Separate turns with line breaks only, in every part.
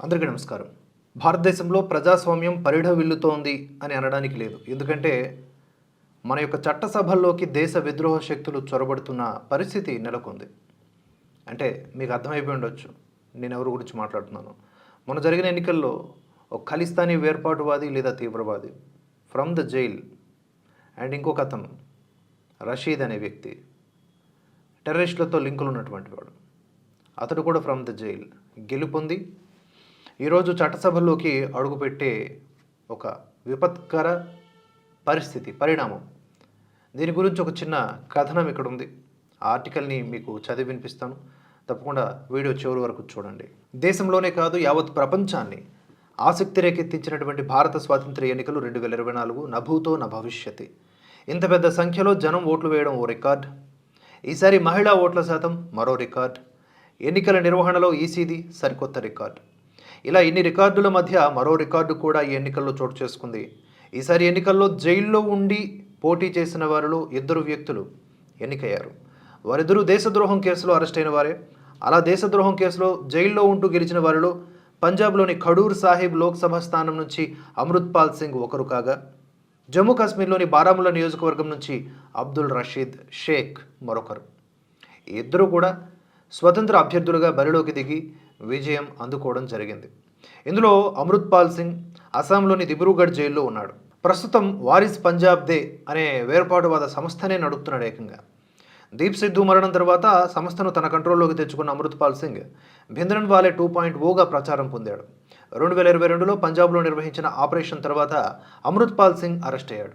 అందరికీ నమస్కారం. భారతదేశంలో ప్రజాస్వామ్యం పరిఢవిల్లుతోంది అని అనడానికి లేదు. ఎందుకంటే మన యొక్క చట్టసభల్లోకి దేశ విద్రోహ శక్తులు చొరబడుతున్న పరిస్థితి నెలకొంది. అంటే మీకు అర్థమైపోయి ఉండొచ్చు. నేను ఎవరి గురించి మాట్లాడుతున్నాను. మొన్న జరిగిన ఎన్నికల్లో ఒక ఖలిస్తానీ వేర్పాటువాది లేదా తీవ్రవాది ఫ్రమ్ ద జైల్ అండ్ ఇంకొక అతను రషీద్ అనే వ్యక్తి టెర్రరిస్టులతో లింకులు ఉన్నటువంటి వాడు. అతడు కూడా ఫ్రమ్ ద జైల్ గెలుపొంది ఈరోజు చట్టసభల్లోకి అడుగుపెట్టే ఒక విపత్కర పరిస్థితి పరిణామం. దీని గురించి ఒక చిన్న కథనం ఇక్కడ ఉంది ఆర్టికల్ని మీకు చదివి వినిపిస్తాను. తప్పకుండా వీడియో చివరి వరకు చూడండి. దేశంలోనే కాదు యావత్ ప్రపంచాన్ని ఆసక్తి రేకెత్తించినటువంటి భారత స్వాతంత్ర ఎన్నికలు రెండు వేల ఇరవై నాలుగు నభూతో నా భవిష్యతి ఇంత పెద్ద సంఖ్యలో జనం ఓట్లు వేయడం ఓ రికార్డ్. ఈసారి మహిళా ఓట్ల శాతం మరో రికార్డ్. ఎన్నికల నిర్వహణలో ఈసీది సరికొత్త రికార్డ్. ఇలా ఇన్ని రికార్డుల మధ్య మరో రికార్డు కూడా ఈ ఎన్నికల్లో చోటు చేసుకుంది. ఈసారి ఎన్నికల్లో జైల్లో ఉండి పోటీ చేసిన వారిలో ఇద్దరు వ్యక్తులు ఎన్నికయ్యారు. వారిద్దరూ దేశద్రోహం కేసులో అరెస్ట్ అయిన వారే. అలా దేశద్రోహం కేసులో జైల్లో ఉంటూ గెలిచిన వారిలో పంజాబ్లోని ఖడూర్ సాహిబ్ లోక్సభ స్థానం నుంచి అమృత్పాల్ సింగ్ ఒకరు కాగా జమ్మూ కాశ్మీర్లోని బారాముల్లా నియోజకవర్గం నుంచి అబ్దుల్ రషీద్ షేక్ మరొకరు. ఇద్దరూ కూడా స్వతంత్ర అభ్యర్థులుగా బరిలోకి దిగి విజయం అందుకోవడం జరిగింది. ఇందులో అమృత్పాల్ సింగ్ అస్సాంలోని దిబ్రూగఢ్ జైల్లో ఉన్నాడు. ప్రస్తుతం వారిస్ పంజాబ్ దే అనే వేర్పాటువాద సంస్థనే నడుపుతున్నాడు ఏకంగా. దీప్ సిద్ధు మరణం తర్వాత సంస్థను తన కంట్రోల్లోకి తెచ్చుకున్న Amritpal Singh Bhindranwale two point ఓగా ప్రచారం పొందాడు. రెండు వేల ఇరవై రెండులో పంజాబ్లో నిర్వహించిన ఆపరేషన్ తర్వాత అమృత్పాల్ సింగ్ అరెస్ట్ అయ్యాడు.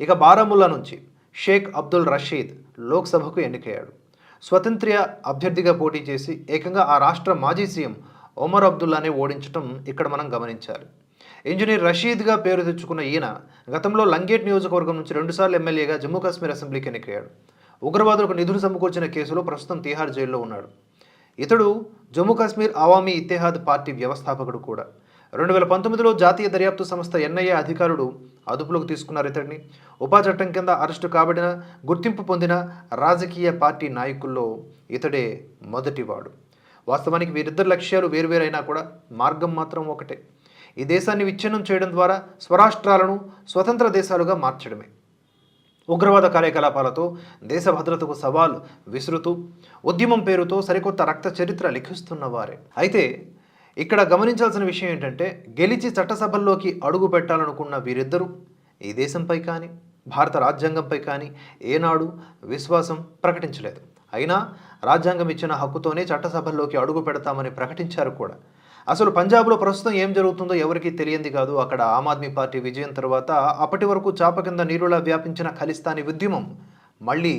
ఇక బారాముల్లా నుంచి షేక్ అబ్దుల్ రషీద్ లోక్సభకు ఎన్నికయ్యాడు. స్వతంత్ర్య అభ్యర్థిగా పోటీ చేసి ఏకంగా ఆ రాష్ట్ర మాజీ సీఎం ఒమర్ అబ్దుల్లానే ఓడించడం ఇక్కడ మనం గమనించాలి. ఇంజనీర్ రషీద్గా పేరు తెచ్చుకున్న ఈయన గతంలో లంగేట్ నియోజకవర్గం నుంచి రెండుసార్లు ఎమ్మెల్యేగా జమ్మూ కాశ్మీర్ అసెంబ్లీకి ఎన్నికయ్యాడు. ఉగ్రవాదులకు నిధులు సమకూర్చిన కేసులో ప్రస్తుతం తీహార్ జైల్లో ఉన్నాడు. ఇతడు జమ్మూ కాశ్మీర్ అవామీ ఇత్తేహాద్ పార్టీ వ్యవస్థాపకుడు కూడా. రెండు వేల పంతొమ్మిదిలో జాతీయ దర్యాప్తు సంస్థ ఎన్ఐఏ అధికారులు అదుపులోకి తీసుకున్నారు ఇతడిని. ఉపా చట్టం కింద అరెస్టు కాబడిన గుర్తింపు పొందిన రాజకీయ పార్టీ నాయకుల్లో ఇతడే మొదటివాడు. వాస్తవానికి వీరిద్దరి లక్ష్యాలు వేరువేరైనా కూడా మార్గం మాత్రం ఒకటే. ఈ దేశాన్ని విచ్ఛిన్నం చేయడం ద్వారా స్వరాష్ట్రాలను స్వతంత్ర దేశాలుగా మార్చడమే. ఉగ్రవాద కార్యకలాపాలతో దేశ భద్రతకు సవాలు విసురుతూ ఉద్యమం పేరుతో సరికొత్త రక్త చరిత్ర లిఖిస్తున్న వారే. అయితే ఇక్కడ గమనించాల్సిన విషయం ఏంటంటే గెలిచి చట్టసభల్లోకి అడుగు పెట్టాలనుకున్న వీరిద్దరూ ఈ దేశంపై కానీ భారత రాజ్యాంగంపై కానీ ఏనాడు విశ్వాసం ప్రకటించలేదు. అయినా రాజ్యాంగం ఇచ్చిన హక్కుతోనే చట్టసభల్లోకి అడుగు పెడతామని ప్రకటించారు కూడా. అసలు పంజాబ్లో ప్రస్తుతం ఏం జరుగుతుందో ఎవరికీ తెలియంది కాదు. అక్కడ ఆమ్ ఆద్మీ పార్టీ విజయం తర్వాత అప్పటి వరకు చాప కింద నీరులా వ్యాపించిన ఖలిస్తానీ ఉద్యమం మళ్ళీ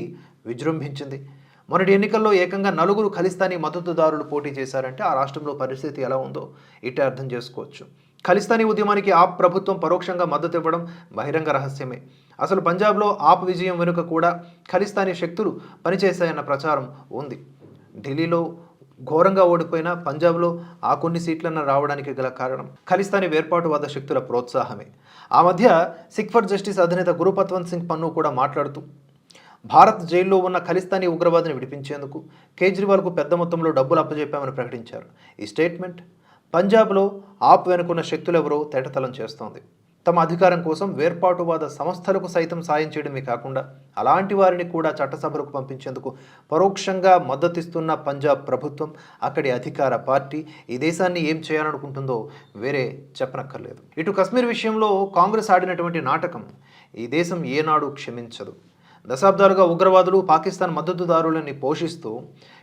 విజృంభించింది. మొన్నటి ఎన్నికల్లో ఏకంగా నలుగురు ఖలిస్తానీ మద్దతుదారులు పోటీ చేశారంటే ఆ రాష్ట్రంలో పరిస్థితి ఎలా ఉందో ఇట్టే అర్థం చేసుకోవచ్చు. ఖలిస్తానీ ఉద్యమానికి ఆప్ ప్రభుత్వం పరోక్షంగా మద్దతు ఇవ్వడం బహిరంగ రహస్యమే. అసలు పంజాబ్లో ఆప్ విజయం వెనుక కూడా ఖలిస్తానీ శక్తులు పనిచేశాయన్న ప్రచారం ఉంది. ఢిల్లీలో ఘోరంగా ఓడిపోయిన పంజాబ్లో ఆ కొన్ని సీట్లన్న రావడానికి గల కారణం ఖలిస్తానీ వేర్పాటువాద శక్తుల ప్రోత్సాహమే. ఆ మధ్య సిక్ ఫర్ జస్టిస్ అధినేత గురుపత్వంత్ సింగ్ పన్ను కూడా మాట్లాడుతూ భారత్ జైల్లో ఉన్న ఖలిస్తానీ ఉగ్రవాదిని విడిపించేందుకు కేజ్రీవాల్కు పెద్ద మొత్తంలో డబ్బులు అప్పజెప్పామని ప్రకటించారు. ఈ స్టేట్మెంట్ పంజాబ్లో ఆప్ వెనుకున్న శక్తులెవరో తేటతలం చేస్తోంది. తమ అధికారం కోసం వేర్పాటువాద సంస్థలకు సైతం సాయం చేయడమే కాకుండా అలాంటి వారిని కూడా చట్టసభలకు పంపించేందుకు పరోక్షంగా మద్దతిస్తున్న పంజాబ్ ప్రభుత్వం అక్కడి అధికార పార్టీ ఈ దేశాన్ని ఏం చేయాలనుకుంటుందో వేరే చెప్పనక్కర్లేదు. ఇటు కశ్మీర్ విషయంలో కాంగ్రెస్ ఆడినటువంటి నాటకం ఈ దేశం ఏనాడు క్షమించదు. దశాబ్దాలుగా ఉగ్రవాదులు పాకిస్తాన్ మద్దతుదారులని పోషిస్తూ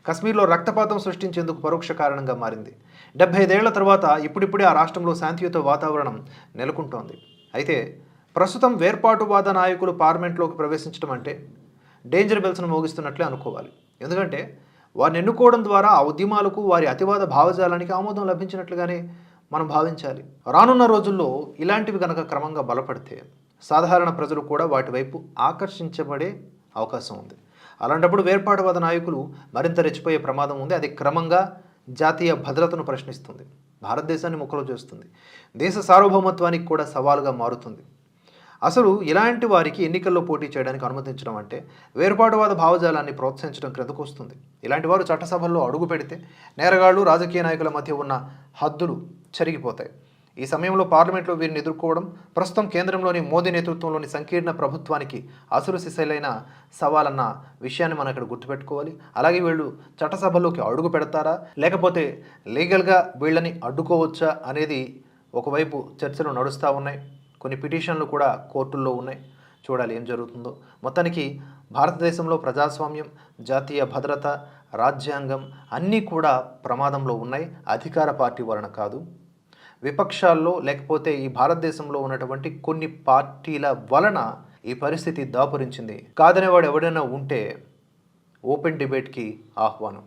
కశ్మీర్లో రక్తపాతం సృష్టించేందుకు పరోక్ష కారణంగా మారింది. డెబ్బై ఐదేళ్ళ తర్వాత ఇప్పుడిప్పుడే ఆ రాష్ట్రంలో శాంతియుత వాతావరణం నెలకొంటోంది. అయితే ప్రస్తుతం వేర్పాటువాద నాయకులు పార్లమెంట్లోకి ప్రవేశించడం అంటే డేంజర్ బెల్స్ను మోగిస్తున్నట్లే అనుకోవాలి. ఎందుకంటే వారిని ఎన్నుకోవడం ద్వారా ఆ ఉద్యమాలకు వారి అతివాద భావజాలానికి ఆమోదం లభించినట్లుగానే మనం భావించాలి. రానున్న రోజుల్లో ఇలాంటివి కనుక క్రమంగా బలపడితే సాధారణ ప్రజలు కూడా వాటి వైపు ఆకర్షించబడే అవకాశం ఉంది. అలాంటప్పుడు వేర్పాటువాద నాయకులు మరింత రెచ్చిపోయే ప్రమాదం ఉంది. అది క్రమంగా జాతీయ భద్రతను ప్రశ్నిస్తుంది. భారతదేశాన్ని ముక్కలు చేస్తుంది. దేశ సార్వభౌమత్వానికి కూడా సవాలుగా మారుతుంది. అసలు ఇలాంటి వారికి ఎన్నికల్లో పోటీ చేయడానికి అనుమతించడం అంటే వేర్పాటువాద భావజాలాన్ని ప్రోత్సహించడం క్రిందకు వస్తుంది. ఇలాంటి వారు చట్టసభల్లో అడుగు పెడితే నేరగాళ్ళు రాజకీయ నాయకుల మధ్య ఉన్న హద్దులు చెరిగిపోతాయి. ఈ సమయంలో పార్లమెంట్లో వీరిని ఎదుర్కోవడం ప్రస్తుతం కేంద్రంలోని మోదీ నేతృత్వంలోని సంకీర్ణ ప్రభుత్వానికి అసురు సిసలైన సవాలన్న విషయాన్ని మనం ఇక్కడ గుర్తుపెట్టుకోవాలి. అలాగే వీళ్ళు చట్టసభలోకి అడుగు పెడతారా? లేకపోతే లీగల్గా వీళ్ళని అడ్డుకోవచ్చా అనేది ఒకవైపు చర్చలు నడుస్తూ ఉన్నాయి. కొన్ని పిటిషన్లు కూడా కోర్టుల్లో ఉన్నాయి. చూడాలి ఏం జరుగుతుందో. మొత్తానికి భారతదేశంలో ప్రజాస్వామ్యం జాతీయ భద్రత రాజ్యాంగం అన్నీ కూడా ప్రమాదంలో ఉన్నాయి. అధికార పార్టీ వలన కాదు. విపక్షాల్లో లేకపోతే ఈ భారతదేశంలో ఉన్నటువంటి కొన్ని పార్టీల వలన ఈ పరిస్థితి దాపురించింది. కాదనేవాడు ఎవడైనా ఉంటే ఓపెన్ డిబేట్కి ఆహ్వానం.